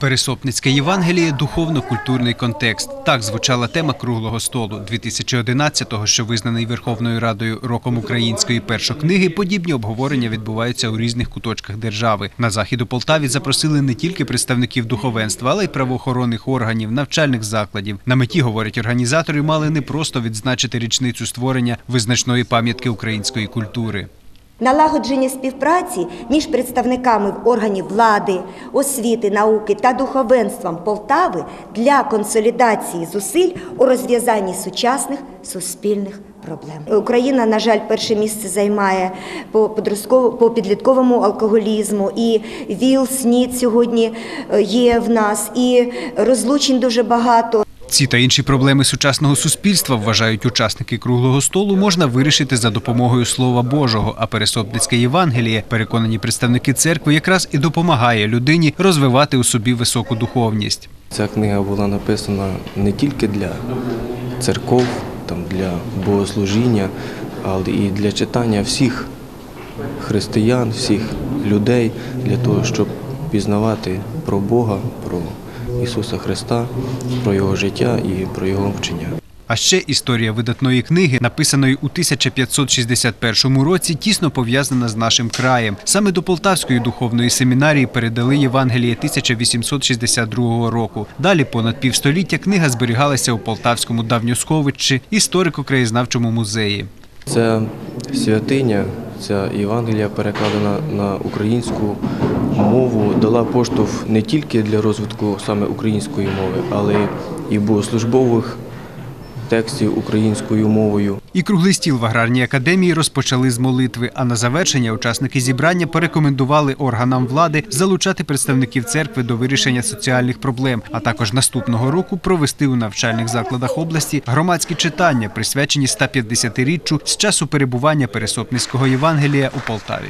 Пересопницьке Євангеліє духовно-культурний контекст. Так звучала тема круглого столу 2011-го, що визнаний Верховною Радою роком української першокниги. Подібні обговорення відбуваються у різних куточках держави. На захід у Полтаві запросили не тільки представників духовенства, але й правоохоронних органів, навчальних закладів. На меті говорять організатори, мали не просто відзначити річницю створення визначної пам'ятки української культури. Налагодження співпраці між представниками органів влади, освіти, науки та духовенством Полтави для консолідації зусиль у розв'язанні сучасних суспільних проблем. Україна, на жаль, перше місце займає по по підлітковому алкоголізму. І ВІЛ, СНІД сьогодні е, є в нас, і розлучень дуже багато. Ці та інші проблеми сучасного суспільства, вважають учасники круглого столу, можна вирішити за допомогою Слова Божого. А Пересопницьке Євангеліє, переконані представники церкви, якраз і допомагає людині розвивати у собі високу духовність. Ця книга була написана не тільки для церков, для богослужіння, але і для читання всіх християн, всіх людей, для того, щоб пізнавати про Бога, про Ісуса Христа, про Його життя і про Його вчення. А ще історія видатної книги, написаної у 1561 році, тісно пов'язана з нашим краєм. Саме до Полтавської духовної семінарії передали Євангеліє 1862 року. Далі понад півстоліття книга зберігалася у Полтавському давньосховищі історико-краєзнавчому музеї. Ця святиня, ця Євангелія перекладена на українську мову, дала поштовх не тільки для розвитку саме української мови, але і богослужбових текстів українською мовою. І круглий стіл в аграрній академії розпочали з молитви. А на завершення учасники зібрання порекомендували органам влади залучати представників церкви до вирішення соціальних проблем, а також наступного року провести у навчальних закладах області громадські читання, присвячені 150-річчю з часу перебування Пересопницького Євангелія у Полтаві.